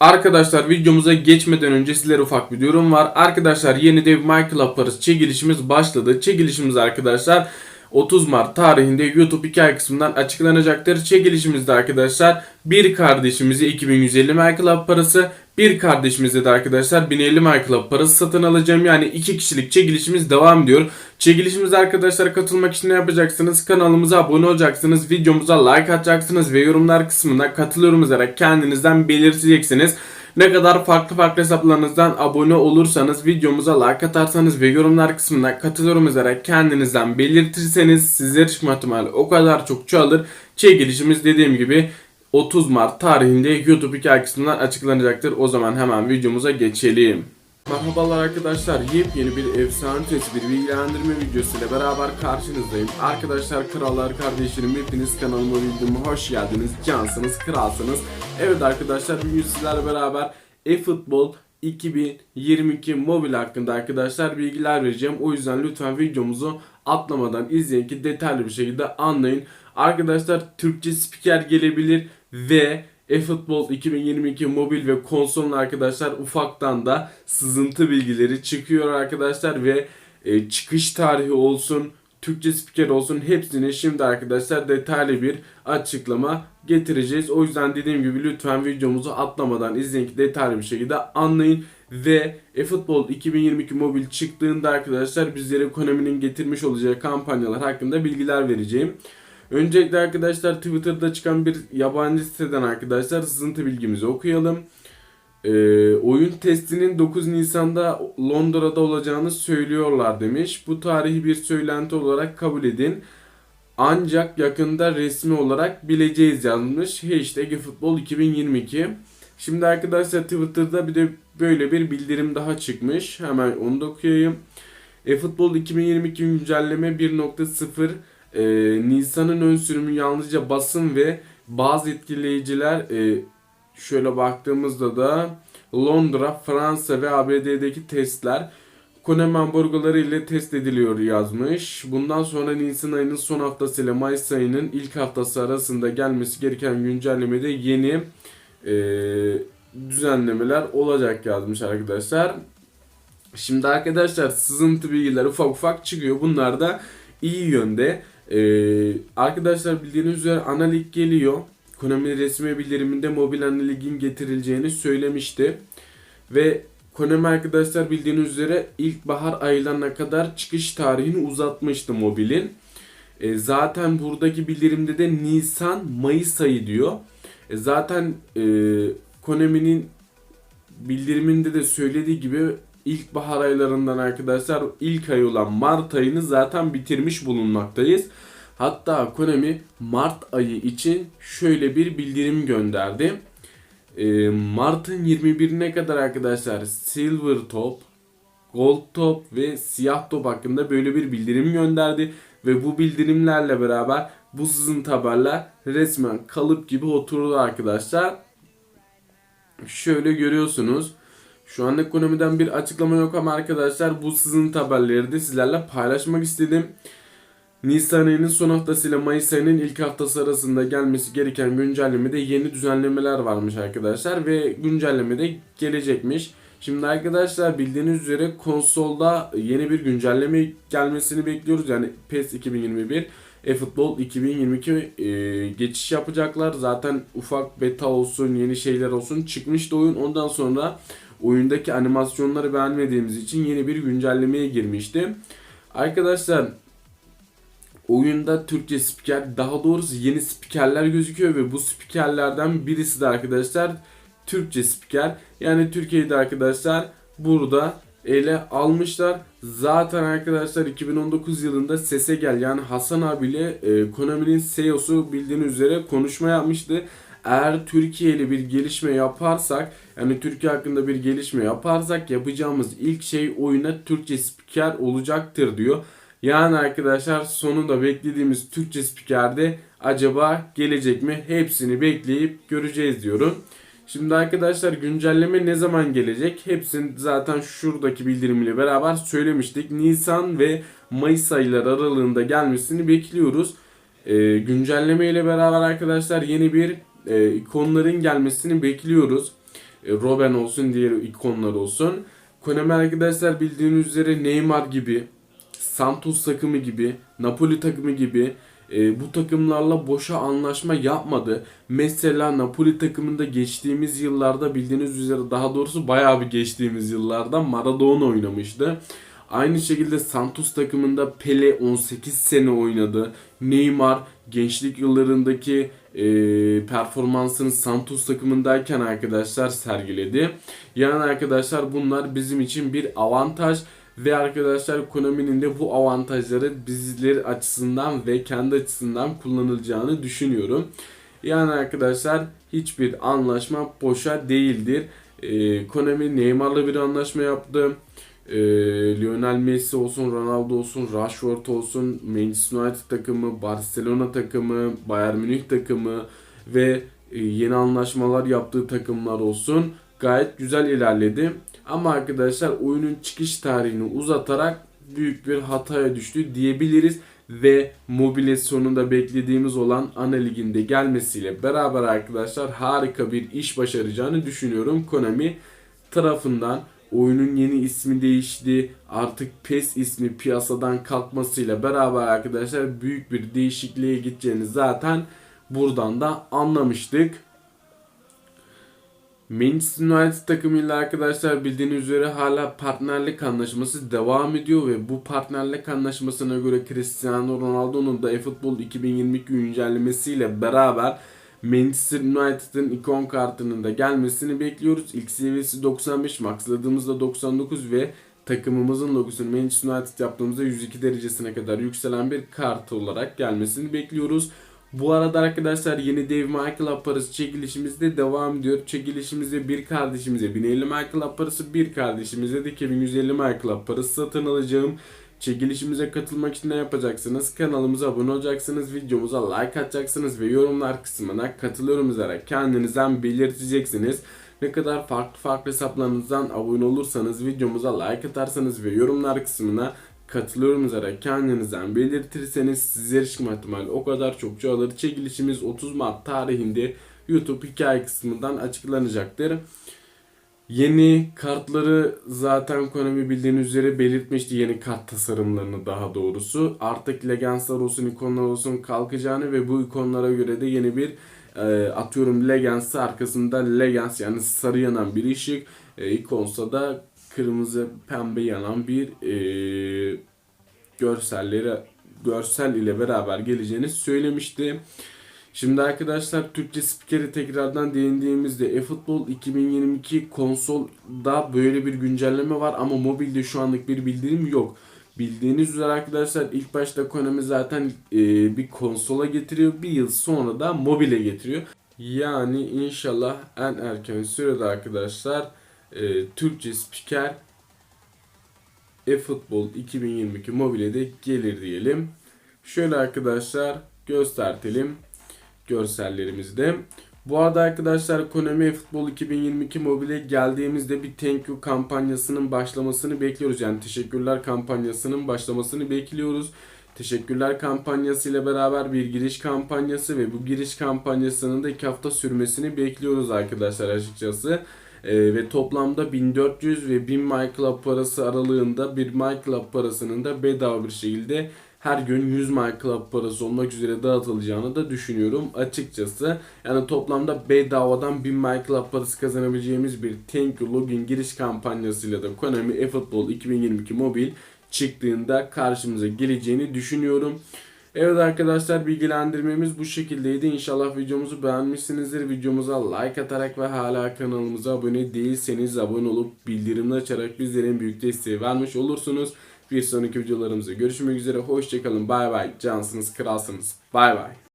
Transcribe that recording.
Arkadaşlar videomuza geçmeden önce sizlere ufak bir durum var. Arkadaşlar yeni dev Michael Paris çekilişimiz başladı. Çekilişimiz arkadaşlar 30 Mart tarihinde YouTube hikaye kısmından açıklanacaktır. Çekilişimizde arkadaşlar bir kardeşimize 2150 Michael parası, bir kardeşimize de arkadaşlar 1050 Michael parası satın alacağım. Yani iki kişilik çekilişimiz devam ediyor. Çekilişimize arkadaşlar katılmak için ne yapacaksınız? Kanalımıza abone olacaksınız, videomuza like atacaksınız ve yorumlar kısmına katılıyorum yazarak kendinizden belirteceksiniz. Ne kadar farklı farklı hesaplarınızdan abone olursanız, videomuza like atarsanız ve yorumlar kısmına katılıyorum yazarak kendinizden belirtirseniz sizler çıkma ihtimali o kadar çok çoğalır. Çekilişimiz dediğim gibi 30 Mart tarihinde YouTube hikaye kısmından açıklanacaktır. O zaman hemen videomuza geçelim. Merhabalar arkadaşlar. Yepyeni bir efsane ötesi bir bilgilendirme videosu ile beraber karşınızdayım. Arkadaşlar krallar kardeşlerim hepiniz kanalıma videoma hoş geldiniz. Cansınız, kralsınız. Evet arkadaşlar bugün sizlerle beraber eFootball 2022 mobil hakkında arkadaşlar bilgiler vereceğim. O yüzden lütfen videomuzu atlamadan izleyin ki detaylı bir şekilde anlayın. Arkadaşlar Türkçe spiker gelebilir ve eFootball 2022 mobil ve konsolun arkadaşlar ufaktan da sızıntı bilgileri çıkıyor arkadaşlar ve e, çıkış tarihi olsun, Türkçe spiker olsun hepsini şimdi arkadaşlar detaylı bir açıklama getireceğiz. O yüzden dediğim gibi lütfen videomuzu atlamadan izleyin ki detaylı bir şekilde anlayın. Ve eFootball 2022 mobil çıktığında arkadaşlar bizlere ekonominin getirmiş olacağı kampanyalar hakkında bilgiler vereceğim. Öncelikle arkadaşlar Twitter'da çıkan bir yabancı siteden arkadaşlar sızıntı bilgimizi okuyalım. Ee, oyun testinin 9 Nisan'da Londra'da olacağını söylüyorlar demiş. Bu tarihi bir söylenti olarak kabul edin. Ancak yakında resmi olarak bileceğiz yazmış. Hashtag Futbol 2022. Şimdi arkadaşlar Twitter'da bir de böyle bir bildirim daha çıkmış. Hemen onu da okuyayım. eFootball 2022 güncelleme 1.0 e, Nisan'ın ön sürümü yalnızca basın ve bazı etkileyiciler e, şöyle baktığımızda da Londra, Fransa ve ABD'deki testler Konami hamburgerları ile test ediliyor yazmış. Bundan sonra Nisan ayının son haftası ile Mayıs ayının ilk haftası arasında gelmesi gereken güncellemede yeni e, düzenlemeler olacak yazmış arkadaşlar. Şimdi arkadaşlar sızıntı bilgiler ufak ufak çıkıyor. Bunlar da iyi yönde. Ee, arkadaşlar bildiğiniz üzere ana lig geliyor. Konami resmi bildiriminde mobil ana ligin getirileceğini söylemişti. Ve Konami arkadaşlar bildiğiniz üzere ilkbahar aylarına kadar çıkış tarihini uzatmıştı mobilin. E, zaten buradaki bildirimde de Nisan Mayıs ayı diyor. E, zaten e, Konami'nin bildiriminde de söylediği gibi ilkbahar aylarından arkadaşlar ilk ay olan Mart ayını zaten bitirmiş bulunmaktayız. Hatta Konami Mart ayı için şöyle bir bildirim gönderdi. Ee, Mart'ın 21'ine kadar arkadaşlar Silver Top, Gold Top ve Siyah Top hakkında böyle bir bildirim gönderdi. Ve bu bildirimlerle beraber bu sızıntı haberler resmen kalıp gibi oturdu arkadaşlar. Şöyle görüyorsunuz. Şu an ekonomiden bir açıklama yok ama arkadaşlar bu sızıntı haberleri de sizlerle paylaşmak istedim. Nisan ayının son haftası ile Mayıs ayının ilk haftası arasında gelmesi gereken güncellemede yeni düzenlemeler varmış arkadaşlar ve güncelleme gelecekmiş. Şimdi arkadaşlar bildiğiniz üzere konsolda yeni bir güncelleme gelmesini bekliyoruz. Yani PES 2021 eFootball 2022 e, geçiş yapacaklar. Zaten ufak beta olsun, yeni şeyler olsun çıkmıştı oyun. Ondan sonra oyundaki animasyonları beğenmediğimiz için yeni bir güncellemeye girmişti. Arkadaşlar oyunda Türkçe spiker daha doğrusu yeni spikerler gözüküyor ve bu spikerlerden birisi de arkadaşlar Türkçe spiker. Yani Türkiye'de arkadaşlar burada ele almışlar. Zaten arkadaşlar 2019 yılında Sese Gel yani Hasan abiyle e, Konami'nin CEO'su bildiğiniz üzere konuşma yapmıştı. Eğer Türkiye ile bir gelişme yaparsak yani Türkiye hakkında bir gelişme yaparsak yapacağımız ilk şey oyuna Türkçe spiker olacaktır diyor. Yani arkadaşlar sonunda beklediğimiz Türkçe spikerde acaba gelecek mi? Hepsini bekleyip göreceğiz diyorum. Şimdi arkadaşlar güncelleme ne zaman gelecek? Hepsini zaten şuradaki bildirimle beraber söylemiştik. Nisan ve Mayıs ayları aralığında gelmesini bekliyoruz. Ee, güncelleme ile beraber arkadaşlar yeni bir e, ikonların gelmesini bekliyoruz. e, Robben olsun diğer ikonlar olsun. Konami arkadaşlar bildiğiniz üzere Neymar gibi, Santos takımı gibi, Napoli takımı gibi e, bu takımlarla boşa anlaşma yapmadı. Mesela Napoli takımında geçtiğimiz yıllarda bildiğiniz üzere daha doğrusu bayağı bir geçtiğimiz yıllarda Maradona oynamıştı. Aynı şekilde Santos takımında Pele 18 sene oynadı. Neymar gençlik yıllarındaki e, performansını Santos takımındayken arkadaşlar sergiledi. Yani arkadaşlar bunlar bizim için bir avantaj ve arkadaşlar Konami'nin de bu avantajları bizler açısından ve kendi açısından kullanılacağını düşünüyorum. Yani arkadaşlar hiçbir anlaşma boşa değildir. Ee, Konami Neymar'la bir anlaşma yaptı. Ee, Lionel Messi olsun, Ronaldo olsun, Rashford olsun, Manchester United takımı, Barcelona takımı, Bayern Münih takımı ve e, yeni anlaşmalar yaptığı takımlar olsun gayet güzel ilerledi. Ama arkadaşlar oyunun çıkış tarihini uzatarak büyük bir hataya düştü diyebiliriz ve mobile sonunda beklediğimiz olan ana liginde gelmesiyle beraber arkadaşlar harika bir iş başaracağını düşünüyorum Konami tarafından. Oyunun yeni ismi değişti. Artık PES ismi piyasadan kalkmasıyla beraber arkadaşlar büyük bir değişikliğe gideceğini zaten buradan da anlamıştık. Manchester United takımıyla arkadaşlar bildiğiniz üzere hala partnerlik anlaşması devam ediyor ve bu partnerlik anlaşmasına göre Cristiano Ronaldo'nun da eFootball 2022 güncellemesiyle beraber Manchester United'ın ikon kartının da gelmesini bekliyoruz. İlk seviyesi 95, maxladığımızda 99 ve takımımızın logosunu Manchester United yaptığımızda 102 derecesine kadar yükselen bir kart olarak gelmesini bekliyoruz. Bu arada arkadaşlar yeni Dave Michael parası çekilişimizde devam ediyor. Çekilişimizde bir kardeşimize 1050 Michael parası, bir kardeşimize de 2150 Michael parası satın alacağım. Çekilişimize katılmak için ne yapacaksınız? Kanalımıza abone olacaksınız, videomuza like atacaksınız ve yorumlar kısmına katılıyorum yazarak kendinizden belirteceksiniz. Ne kadar farklı farklı hesaplarınızdan abone olursanız, videomuza like atarsanız ve yorumlar kısmına katılıyorum yazarak kendinizden belirtirseniz sizlere çıkma ihtimali o kadar çok çoğalır. Çekilişimiz 30 Mart tarihinde YouTube hikaye kısmından açıklanacaktır. Yeni kartları zaten Konami bildiğiniz üzere belirtmişti yeni kart tasarımlarını daha doğrusu. Artık Legends'lar olsun, ikonlar olsun kalkacağını ve bu ikonlara göre de yeni bir e, atıyorum Legends'ı arkasında Legends yani sarı yanan bir ışık, e, ikonsa da kırmızı pembe yanan bir e, görselleri görsel ile beraber geleceğini söylemişti. Şimdi arkadaşlar Türkçe spikeri tekrardan değindiğimizde eFootball 2022 konsolda böyle bir güncelleme var ama mobilde şu anlık bir bildirim yok. Bildiğiniz üzere arkadaşlar ilk başta Konami zaten e, bir konsola getiriyor. Bir yıl sonra da mobile getiriyor. Yani inşallah en erken sürede arkadaşlar e, Türkçe spiker eFootball 2022 mobile de gelir diyelim. Şöyle arkadaşlar göstertelim görsellerimizde. Bu arada arkadaşlar Konami Futbol 2022 mobile geldiğimizde bir thank you kampanyasının başlamasını bekliyoruz. Yani teşekkürler kampanyasının başlamasını bekliyoruz. Teşekkürler kampanyası ile beraber bir giriş kampanyası ve bu giriş kampanyasının da 2 hafta sürmesini bekliyoruz arkadaşlar açıkçası. Ee, ve toplamda 1400 ve 1000 MyClub parası aralığında bir MyClub parasının da bedava bir şekilde her gün 100 MyClub parası olmak üzere dağıtılacağını da düşünüyorum açıkçası. Yani toplamda bedavadan 1000 MyClub parası kazanabileceğimiz bir Thank You Login giriş kampanyasıyla da Konami eFootball 2022 mobil çıktığında karşımıza geleceğini düşünüyorum. Evet arkadaşlar bilgilendirmemiz bu şekildeydi. İnşallah videomuzu beğenmişsinizdir. Videomuza like atarak ve hala kanalımıza abone değilseniz abone olup bildirimleri açarak bizlerin büyük desteği vermiş olursunuz. Bir sonraki videolarımızda görüşmek üzere. Hoşçakalın. Bay bay. Cansınız, kralsınız. Bay bay.